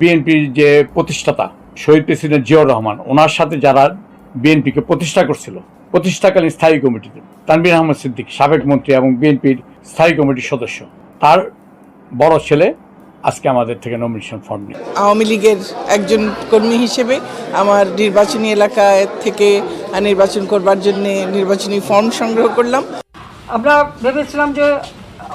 বিএনপির যে প্রতিষ্ঠাতা শহীদ প্রেসিডেন্ট জিয়াউর রহমান ওনার সাথে যারা বিএনপিকে প্রতিষ্ঠা করছিল প্রতিষ্ঠাকালীন স্থায়ী কমিটিতে তানবির আহমদ সিদ্দিক সাবেক মন্ত্রী এবং বিএনপির স্থায়ী কমিটির সদস্য তার বড় ছেলে আজকে আমাদের থেকে নমিনেশন ফর্ম নিয়ে। আওয়ামী লীগের একজন কর্মী হিসেবে আমার নির্বাচনী এলাকা থেকে নির্বাচন করবার জন্য নির্বাচনী ফর্ম সংগ্রহ করলাম। আমরা ভেবেছিলাম যে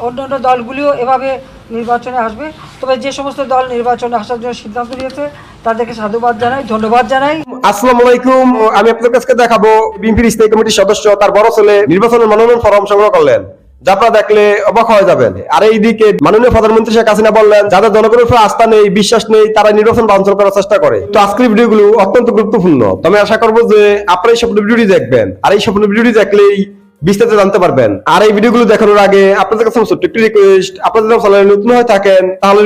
অন্যান্য দলগুলিও এভাবে নির্বাচনে আসবে। তবে যে সমস্ত দল নির্বাচনে আসার জন্য সিদ্ধান্ত নিয়েছে, তাদেরকে সাধুবাদ জানাই, ধন্যবাদ জানাই। আসসালামু আলাইকুম। আমি আপনাদের কাছে দেখাবো বিএনপির স্থায়ী কমিটির সদস্য, তার বড় ছেলে নির্বাচনের মনোনয়ন ফরম সংগ্রহ করলেন। আপনারা দেখলে অবাক হয়ে যাবেন। আর মাননীয় প্রধানমন্ত্রী শেখ হাসিনা বললেন, যাদের জনগণের উপর আস্থা নেই, বিশ্বাস নেই, তারা নির্বাচন বাঞ্ছল করার চেষ্টা করে। তো আজকের ভিডিওগুলো অত্যন্ত গুরুত্বপূর্ণ। তবে আশা করব যে আপনারা এই স্বপ্ন ভিডিওটি দেখবেন। আর এই স্বপ্ন ভিডিওটি দেখলেই বিস্তারিত জানতে পারবেন। আর এই ভিডিওগুলো দেখানোর আগে আপনাদের কাছে একটি রিকোয়েস্ট আপনাদের চ্যানেলে নতুন হয়ে থাকেন, তাহলে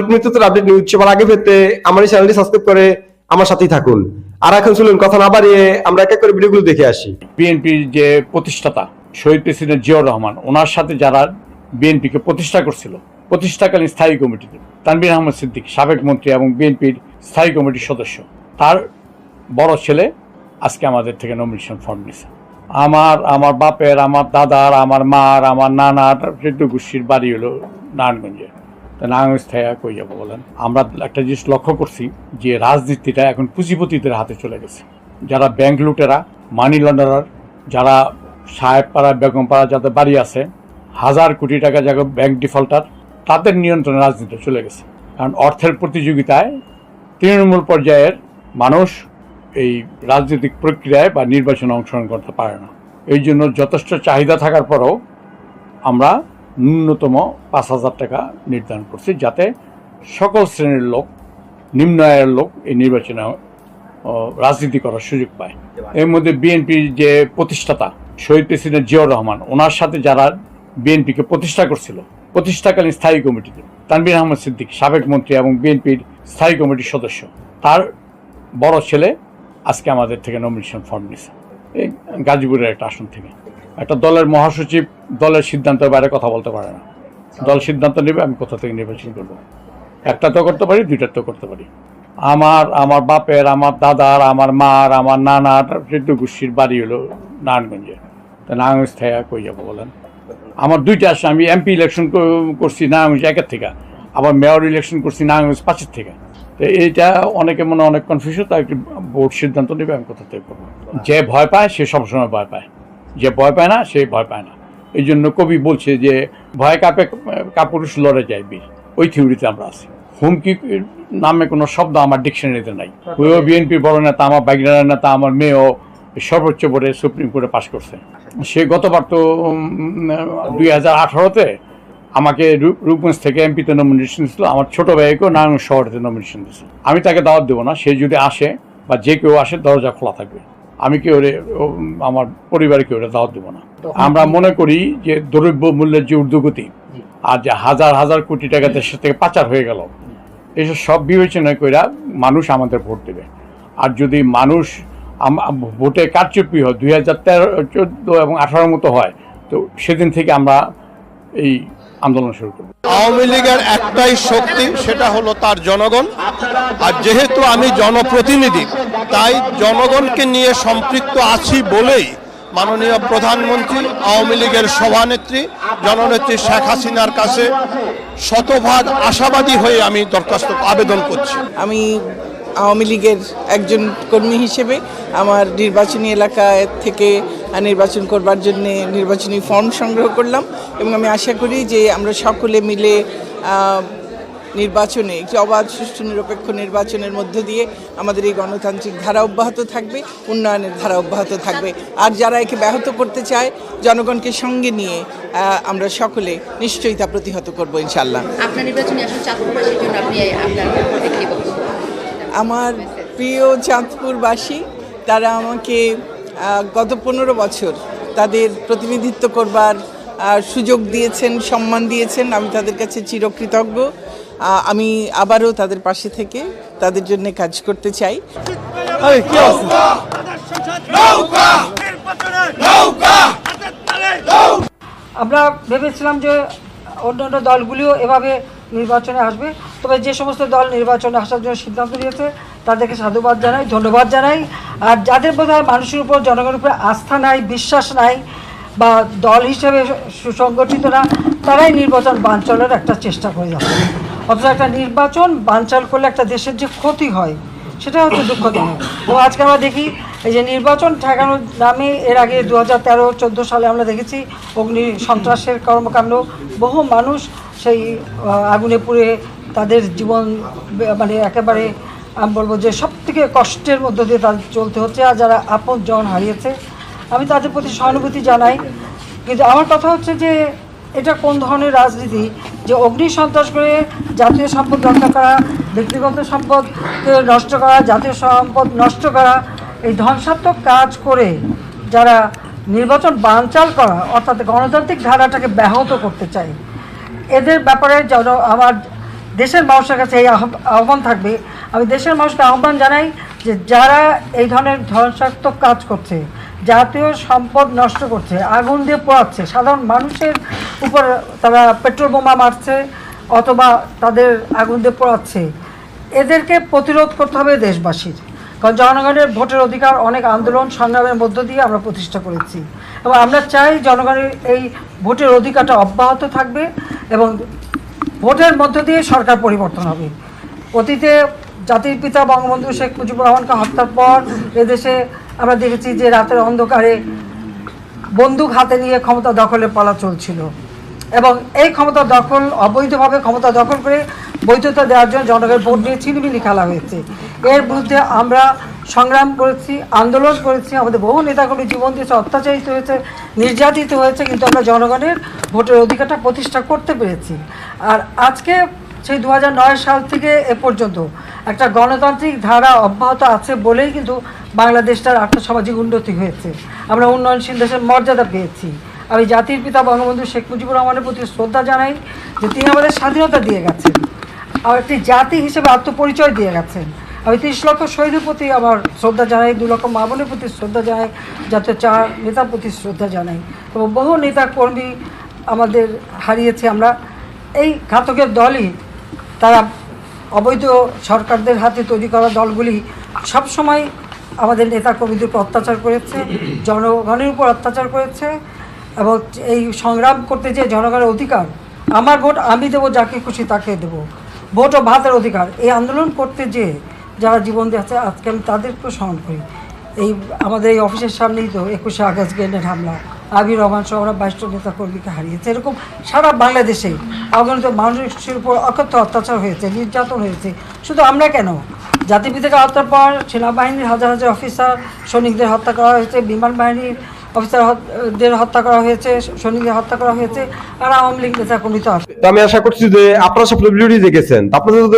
আপডেট নিউজ সবার আগে পেতে আমার এই চ্যানেলটি সাবস্ক্রাইব করে আমার সাথেই থাকুন। আর এখন শুনুন কথা না বাড়িয়ে আমরা এক এক করে ভিডিওগুলো দেখে আসি। যে প্রতিষ্ঠাতা, শহীদ প্রেসিডেন্ট জিয়াউর রহমান, ওনার সাথে যারা বিএনপিকে প্রতিষ্ঠা করছিল, প্রতিষ্ঠাকালীন স্থায়ী কমিটিতে তানবির আহমদ সিদ্দিক, সাবেক মন্ত্রী এবং বিএনপির স্থায়ী কমিটির সদস্য, তার বড় ছেলে আজকে আমাদের থেকে নমিনেশন ফর্ম নিয়েছে আমার আমার বাপের, আমার দাদার, আমার মার, আমার নানার চোদ্দ গোষ্ঠীর বাড়ি হলো নারায়ণগঞ্জে। তা নারায়ণগঞ্জ থেকে কই যাব বলেন? আমরা একটা জিনিস লক্ষ্য করছি যে রাজনীতিটা এখন পুঁজিপতিদের হাতে চলে গেছে। যারা ব্যাংক লুটেরা মানি লন্ডারার যারা সাহেবপাড়া, বেগমপাড়া যাদের বাড়ি আছে, হাজার কোটি টাকা যাকে ব্যাংক ডিফল্টার তাদের নিয়ন্ত্রণে রাজনীতি চলে গেছে। কারণ অর্থের প্রতিযোগিতায় তৃণমূল পর্যায়ের মানুষ এই রাজনৈতিক প্রক্রিয়ায় বা নির্বাচনে অংশগ্রহণ করতে পারে না। এই জন্য যথেষ্ট চাহিদা থাকার পরেও আমরা ন্যূনতম পাঁচ হাজার টাকা নির্ধারণ করছি যাতে সকল শ্রেণির লোক, নিম্ন আয়ের লোক এই নির্বাচনে রাজনীতি করার সুযোগ পায়। এর মধ্যে বিএনপির যে প্রতিষ্ঠাতা শহীদ প্রেসিডেন্ট জিয়াউর রহমান, ওনার সাথে যারা বিএনপিকে প্রতিষ্ঠা করছিল, প্রতিষ্ঠাকালীন স্থায়ী কমিটিতে তানবির আহমদ সিদ্দিক, সাবেক মন্ত্রী এবং বিএনপির স্থায়ী কমিটির সদস্য, তার বড় ছেলে আজকে আমাদের থেকে নমিনেশন ফর্ম নিয়েছে এই গাজীপুরের একটা আসন থেকে। একটা দলের মহাসচিব দলের সিদ্ধান্তের বাইরে কথা বলতে পারে না। দল সিদ্ধান্ত নেবে, আমি কোথা থেকে নির্বাচন করব? একটা তো করতে পারি, দুইটা তো করতে পারি। আমার আমার বাপের, আমার দাদার, আমার মার, আমার নানার চোদ্দ গোষ্ঠীর বাড়ি হলো নারায়ণগঞ্জে। তা নারায়ণগঞ্জ থেকে কই যাব বলেন? আমার দুইটা আসে আমি এমপি ইলেকশন করছি নারায়ণগঞ্জ একের থেকে, আবার মেয়র ইলেকশন করছি নারায়ণগঞ্জ পাঁচের থেকে। তো এইটা অনেকে মনে অনেক কনফিউশন তার একটি বোর্ড সিদ্ধান্ত নেবে আমি কোথা থেকে করব? যে ভয় পায় সে সবসময় ভয় পায়। যে ভয় পায় না সে ভয় পায় না। এই জন্য কবি বলছে যে ভয় কাপে কাপুরুষ লড়ে যায় বীর। ওই থিওরিতে আমরা আছি। হুমকি নামে কোনো শব্দ আমার ডিকশনারিতে নাই। ওইও বিএনপি বড় নেতা আমার বাইগনার নেতা আমার মেয়েও সর্বোচ্চ বোর্ডে সুপ্রিম কোর্টে পাশ করছে। সে গতবার তো দুই হাজার আঠারোতে আমাকে রূপ- রূপগঞ্জ থেকে এমপিতে নমিনেশন দিয়েছিল আমার ছোট ভাইকেও নারায়ণ শহরেতে নমিনেশন দিয়েছিল আমি তাকে দাওয়াত দেবো না সে যদি আসে বা যে কেউ আসে দরজা খোলা থাকবে। আমি কেউ রে- ও, আমার পরিবারে কেউ রে দাওয়াত দেবো না। আমরা মনে করি যে দ্রব্য মূল্যের যে ঊর্ধ্বগতি আর যে হাজার হাজার কোটি টাকা দেশের থেকে পাচার হয়ে গেল এসব সব বিবেচনা করে মানুষ আমাদের ভোট দেবে। আর যদি মানুষ ভোটে কারচুপি হয় দুই হাজার তেরো চোদ্দ এবং আঠারোর মতো হয় তো সেদিন থেকে আমরা এই আন্দোলন শুরু করব। আওয়ামী লীগের একটাই শক্তি সেটা হলো তার জনগণ। আর যেহেতু আমি জনপ্রতিনিধি তাই জনগণকে নিয়ে সম্পৃক্ত আছি বলেই মাননীয় প্রধানমন্ত্রী আওয়ামী লীগের সভানেত্রী জননেত্রী শেখ হাসিনার কাছে শতভাগ আশাবাদী হয়ে আমি দরখাস্ত আবেদন করছি। আমি আওয়ামী লীগের একজন কর্মী হিসেবে আমার নির্বাচনী এলাকা থেকে নির্বাচন করবার জন্য নির্বাচনী ফর্ম সংগ্রহ করলাম এবং আমি আশা করি যে আমরা সকলে মিলে নির্বাচনে একটি অবাধ সুষ্ঠু নিরপেক্ষ নির্বাচনের মধ্য দিয়ে আমাদের এই গণতান্ত্রিক ধারা অব্যাহত থাকবে উন্নয়নের ধারা অব্যাহত থাকবে। আর যারা একে ব্যাহত করতে চায় জনগণকে সঙ্গে নিয়ে আমরা সকলে নিশ্চয়ই তা প্রতিহত করব ইনশাল্লাহ আমার প্রিয় চাঁদপুরবাসী তারা আমাকে গত পনেরো বছর তাদের প্রতিনিধিত্ব করবার সুযোগ দিয়েছেন সম্মান দিয়েছেন। আমি তাদের কাছে চিরকৃতজ্ঞ। আমি আবারও তাদের পাশে থেকে তাদের জন্য কাজ করতে চাই। আমরা ভেবেছিলাম যে অন্য অন্য দলগুলিও এভাবে নির্বাচনে আসবে। তবে যে সমস্ত দল নির্বাচনে আসার জন্য সিদ্ধান্ত নিয়েছে, তাদেরকে সাধুবাদ জানাই, ধন্যবাদ জানাই। আর যাদের বোধ মানুষের উপর জনগণের উপরে আস্থা নাই, বিশ্বাস নাই, বা দল হিসেবে সুসংগঠিত না, তারাই নির্বাচন বানচালের একটা চেষ্টা করে যাচ্ছে। অথচ একটা নির্বাচন বানচাল করলে একটা দেশের যে ক্ষতি হয়, সেটা হচ্ছে দুঃখজনক। এবং আজকে আমরা দেখি এই যে নির্বাচন ঠেকানোর নামে এর আগে দু হাজার তেরো, চোদ্দ সালে আমরা দেখেছি অগ্নি সন্ত্রাসের কর্মকাণ্ড। বহু মানুষ সেই আগুনে পুড়ে তাদের জীবন মানে একেবারে, আমি বলব যে সব থেকে কষ্টের মধ্য দিয়ে তাদের চলতে হচ্ছে আর যারা আপন জন হারিয়েছে। আমি তাদের প্রতি সহানুভূতি জানাই। কিন্তু আমার কথা হচ্ছে যে এটা কোন ধরনের রাজনীতি? যে অগ্নি সন্ত্রাস করে জাতীয় সম্পদ রক্ষা করা, ব্যক্তিগত সম্পদকে নষ্ট করা, জাতীয় সম্পদ নষ্ট করা এই ধ্বংসাত্মক কাজ করে যারা নির্বাচন বানচাল করা, অর্থাৎ গণতান্ত্রিক ধারাটাকে ব্যাহত করতে চায়, এদের ব্যাপারে যেন আমার দেশের মানুষের কাছে এই আহ্ব- আহ্বান থাকবে। আমি দেশের মানুষকে আহ্বান জানাই যে যারা এই ধরনের ধ্বংসাত্মক কাজ করছে, জাতীয় সম্পদ নষ্ট করছে, আগুন দিয়ে পোড়াচ্ছে, সাধারণ মানুষের উপর তারা পেট্রোল বোমা মারছে অথবা তাদের আগুন দিয়ে পোড়াচ্ছে, এদেরকে প্রতিরোধ করতে হবে দেশবাসীর। কারণ জনগণের ভোটের অধিকার, অনেক আন্দোলন সংগ্রামের মধ্য দিয়ে আমরা প্রতিষ্ঠা করেছি। এবং আমরা চাই জনগণের এই ভোটের অধিকারটা অব্যাহত থাকবে এবং ভোটের মধ্য দিয়ে সরকার পরিবর্তন হবে। অতীতে জাতির পিতা বঙ্গবন্ধু শেখ মুজিবুর রহমানকে হত্যার পর এদেশে আমরা দেখেছি যে রাতের অন্ধকারে বন্দুক হাতে নিয়ে ক্ষমতা দখলের পালা চলছিল। এবং এই ক্ষমতা দখল, অবৈধভাবে ক্ষমতা দখল করে বৈধতা দেওয়ার জন্য জনগণের ভোট নিয়ে ছিনিমিনি খেলা হয়েছে। এর বিরুদ্ধে আমরা সংগ্রাম করেছি, আন্দোলন করেছি, আমাদের বহু নেতাকর্মী জীবন দিয়েছে, অত্যাচারিত হয়েছে, নির্যাতিত হয়েছে, কিন্তু আমরা জনগণের ভোটের অধিকারটা প্রতিষ্ঠা করতে পেরেছি। আর আজকে সেই দু হাজার নয় সাল থেকে এ পর্যন্ত একটা গণতান্ত্রিক ধারা অব্যাহত আছে বলেই কিন্তু বাংলাদেশটার আর্থসামাজিক উন্নতি হয়েছে। আমরা উন্নয়নশীল দেশের মর্যাদা পেয়েছি। আমি জাতির পিতা বঙ্গবন্ধু শেখ মুজিবুর রহমানের প্রতি শ্রদ্ধা জানাই যে তিনি আমাদের স্বাধীনতা দিয়ে গেছেন। আর একটি জাতি হিসেবে আত্মপরিচয় দিয়ে গেছেন। আমি তিরিশ লক্ষ শহীদের প্রতি আমার শ্রদ্ধা জানাই, দু লক্ষ মা বোনের প্রতি শ্রদ্ধা জানাই জাতীয় চার নেতার প্রতি শ্রদ্ধা জানাই। এবং বহু নেতা কর্মী আমাদের হারিয়েছি আমরা। এই ঘাতকের দলই তারা অবৈধ সরকারদের হাতে তৈরি করা দলগুলি সবসময় আমাদের নেতা কর্মীদের উপর অত্যাচার করেছে, জনগণের উপর অত্যাচার করেছে এবং এই সংগ্রাম করতে যে জনগণের অধিকার, আমার ভোট আমি দেবো, যাকে খুশি তাকে দেবো। ভোট ও ভাতের অধিকার। এই আন্দোলন করতে যে যারা জীবন দিয়েছে, আজকে আমি তাদেরকেও স্মরণ করি। এই আমাদের এই অফিসের সামনেই তো একুশে আগস্ট গ্রেনেড হামলা। আবির রহমান সহ বাইশটা নেতা কর্মীকে হারিয়েছে। এরকম সারা বাংলাদেশে অগণিত মানুষের উপর অকথ্য অত্যাচার হয়েছে, নির্যাতন হয়েছে। শুধু আমরা কেন? জাতিপিতাকে হত্যার পর সেনাবাহিনীর হাজার হাজার অফিসার, সৈনিকদের হত্যা করা হয়েছে বিমান বাহিনীর অফিসারদের হত্যা করা হয়েছে, সৈনিকদের হত্যা করা হয়েছে, আর আওয়ামী লীগ নেতা তো আমি আশা করছি যে আপনারা সব দেখেছেন। আপনাদের যদি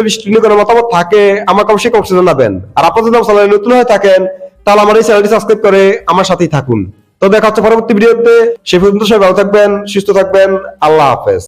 মতামত থাকে, আমাকে অবশ্যই জানাবেন। আর যদি চ্যানেলে নতুন হয়ে থাকেন, তাহলে আমার এই চ্যানেলটি সাবস্ক্রাইব করে আমার সাথেই থাকুন। তো দেখা হচ্ছে পরবর্তী ভিডিওতে সে পর্যন্ত সবাই ভালো থাকবেন, সুস্থ থাকবেন। আল্লাহ হাফেজ।